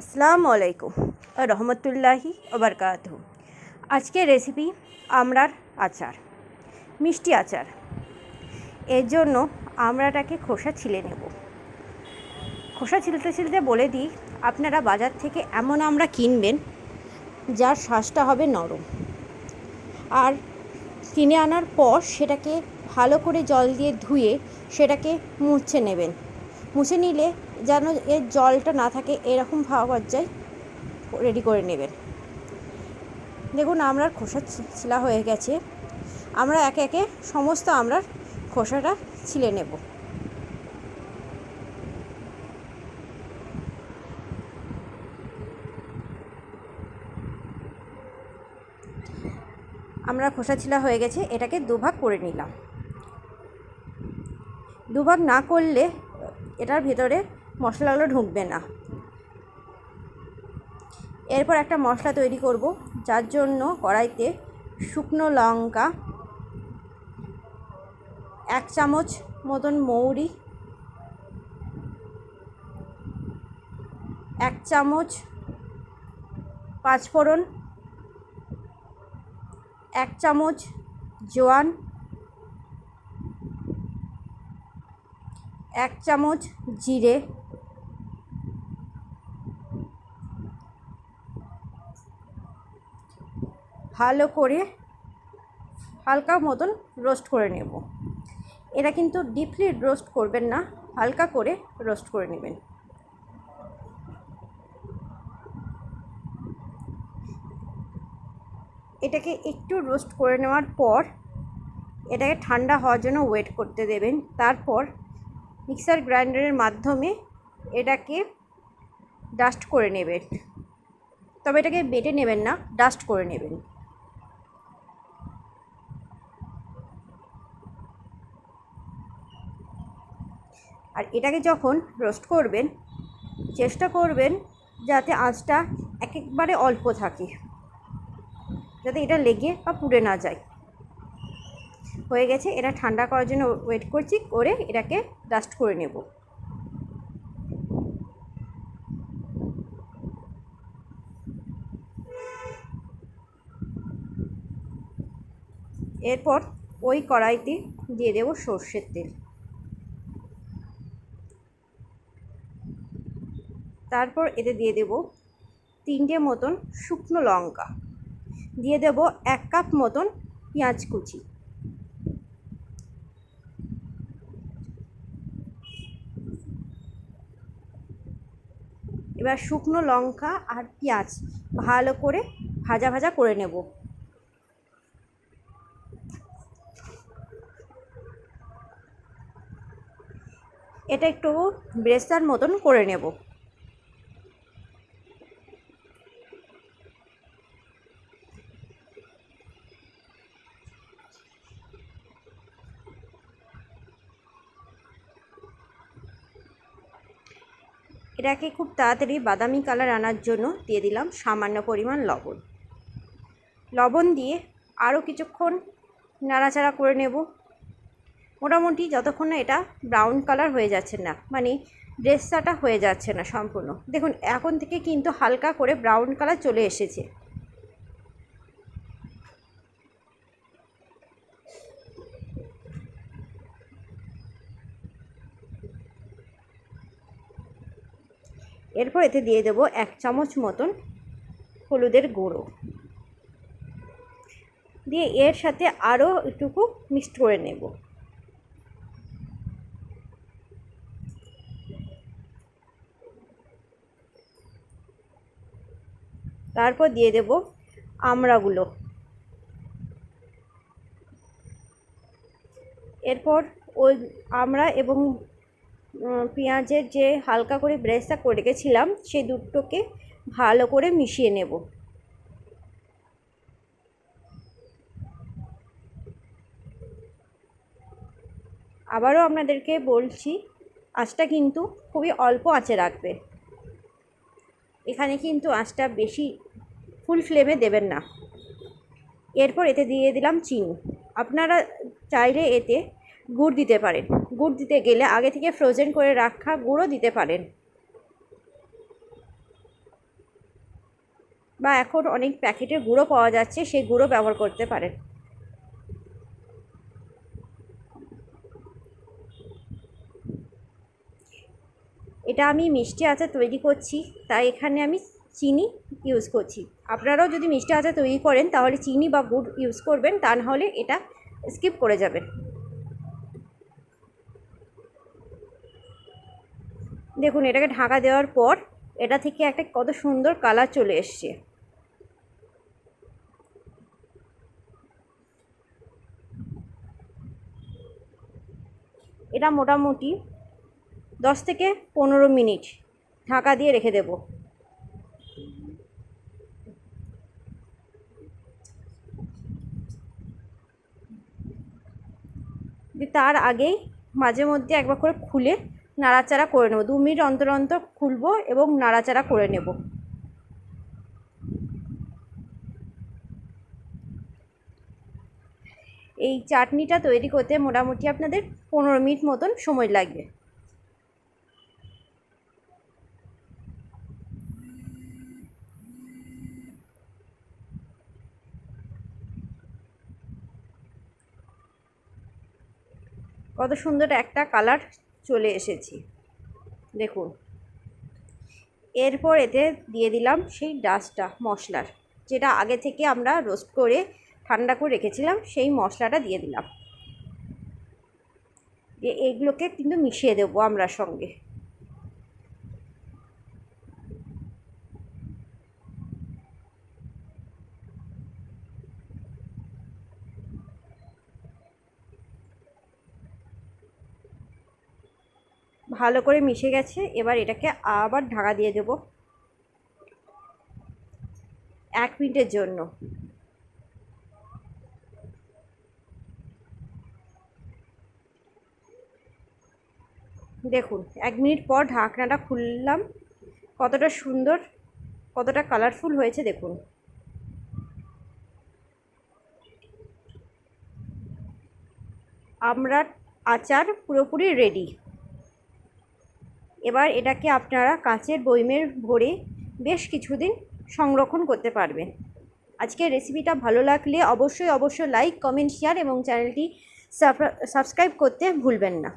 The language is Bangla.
আসসালামু আলাইকুম। রহমতুল্লাহি ওবরকাত আজকের রেসিপি আমড়ার আচার, মিষ্টি আচার। এর জন্য আমড়াটাকে খোসা ছিলে নেব। খোসা ছিলতে ছিলতে বলে দিই, আপনারা বাজার থেকে এমন আমরা কিনবেন, যার শ্বাসটা হবে নরম। আর কিনে আনার পর সেটাকে ভালো করে জল দিয়ে ধুয়ে সেটাকে মুছে নেবেন। মুছে নিলে যেন এর জলটা না থাকে, এরকম ভাবা পর্যায়ে রেডি করে নেবেন। দেখুন, আমরার খোসা ছিলা হয়ে গেছে। আমরা একে একে সমস্ত আমরার খোসাটা ছিলে নেব। আমরা খোসা ছিলা হয়ে গেছে, এটাকে দুভাগ করে নিলাম। দুভাগ না করলে, এটার ভেতরে মশলাগুলো ঢুকবে না। এরপর একটা মশলা তৈরি করব, যার জন্য কড়াইতে শুকনো লঙ্কা, এক চামচ মতন মৌরি, এক চামচ পাঁচফোড়ন, এক চামচ জোয়ান, এক চামচ জিরে ভালো করে হালকা মতন রোস্ট করে নেব। এটা কিন্তু ডিপলি রোস্ট করবেন না, হালকা করে রোস্ট করে নেবেন। এটাকে একটু রোস্ট করে নেওয়ার পর এটাকে ঠান্ডা হওয়ার জন্য ওয়েট করতে দেবেন। তারপর মিক্সার গ্রাইন্ডারের মাধ্যমে এটাকে ডাস্ট করে নেবেন। তবে এটাকে বেটে নেবেন না, ডাস্ট করে নেবেন। আর এটাকে যখন রোস্ট করবেন, চেষ্টা করবেন যাতে আঁচটা এক একবারে অল্প থাকে, যাতে এটা লেগে বা পুড়ে না যায়। হয়ে গেছে, এটা ঠান্ডা করার জন্য ওয়েট করছি, করে এটাকে ডাস্ট করে নেব। এরপর ওই কড়াইতে দিয়ে দেবো সর্ষের তেল। তারপর এতে দিয়ে দেব তিনটে মতন শুকনো লঙ্কা। দিয়ে দেব এক কাপ মতন পেঁয়াজ কুচি। এবার শুকনো লঙ্কা আর পেঁয়াজ ভালো করে ভাজা ভাজা করে নেব। এটা একটু ব্রেস্তার মতন করে নেব। এটাকে খুব তাড়াতাড়ি বাদামি কালার আনার জন্য দিয়ে দিলাম সামান্য পরিমাণ লবণ। লবণ দিয়ে আরও কিছুক্ষণ নাড়াচাড়া করে নেব। মোটামুটি যতক্ষণ না এটা ব্রাউন কালার হয়ে যাচ্ছে না মানে ড্রেসটা হয়ে যাচ্ছে না সম্পূর্ণ। দেখুন, এখন থেকে কিন্তু হালকা করে ব্রাউন কালার চলে এসেছে। এরপর এতে দিয়ে দেবো এক চামচ মতন হলুদের গুঁড়ো। দিয়ে এর সাথে আরও একটুকু মিক্সড করে নেব। তারপর দিয়ে দেব আমড়াগুলো। এরপর ওই আমড়া এবং পেঁয়াজের যে হালকা করে ব্রেসটা করে রেখেছিলাম, সেই দুটোকে ভালো করে মিশিয়ে নেব। আবারও আপনাদেরকে বলছি, আঁচটা কিন্তু খুবই অল্প আঁচে রাখবে। এখানে কিন্তু আঁচটা বেশি ফুল ফ্লেমে দেবেন না। এরপর এতে দিয়ে দিলাম চিনি। আপনারা চাইলে এতে গুড় দিতে পারেন। গুড় দিতে গেলে আগে থেকে ফ্রোজেন করে রাখা গুঁড়ো দিতে পারেন। বা এখন অনেক প্যাকেটের গুঁড়ো পাওয়া যাচ্ছে, সেই গুঁড়ো ব্যবহার করতে পারেন। এটা আমি মিষ্টি আচার তৈরি করছি, তাই এখানে আমি চিনি ইউজ করছি। আপনারাও যদি মিষ্টি আচার তৈরি করেন, তাহলে চিনি বা গুড় ইউজ করবেন, তা নাহলে এটা স্কিপ করে যাবেন। দেখুন, এটাকে ঢাকা দেওয়ার পর এটা থেকে একটা কত সুন্দর কালার চলে এসছে। এটা মোটামুটি দশ থেকে পনেরো মিনিট ঢাকা দিয়ে রেখে দেব। তার আগেই মাঝে মধ্যে একবার করে খুলে নাড়াচাড়া করে নেব। দু মিনিট অন্তর অন্তর খুলবো এবং নাড়াচাড়া করে নেব। এই চাটনিটা তৈরি করতে মোটামুটি আপনাদের পনেরো মিনিট মতন সময় লাগবে। কত সুন্দর একটা কালার চলে এসেছি। দেখুন। এরপর এতে দিয়ে দিলাম সেই ডাস্টটা মশলার। যেটা আগে থেকে আমরা রোস্ট করে, ঠান্ডা করে রেখেছিলাম, সেই মশলাটা দিয়ে দিলাম। দিয়ে এইগুলোকে কিন্তু মিশিয়ে দেবো আমরা সঙ্গে। ভালো করে মিশে গেছে, এবার এটাকে আবার ঢাকা দিয়ে দেব। এক মিনিটের জন্য। দেখুন, এক মিনিট পর ঢাকনাটা খুললাম, কতটা সুন্দর, কতটা কালারফুল হয়েছে, দেখুন। আমরা আচার পুরোপুরি রেডি এবার এটাকে আপনারা কাঁচের বইমের ভরে বেশ কিছুদিন সংরক্ষণ করতে পারবেন। আজকের রেসিপিটা ভালো লাগলে অবশ্যই অবশ্যই লাইক কমেন্ট শেয়ার এবং চ্যানেলটি সাবস্ক্রাইব করতে ভুলবেন না।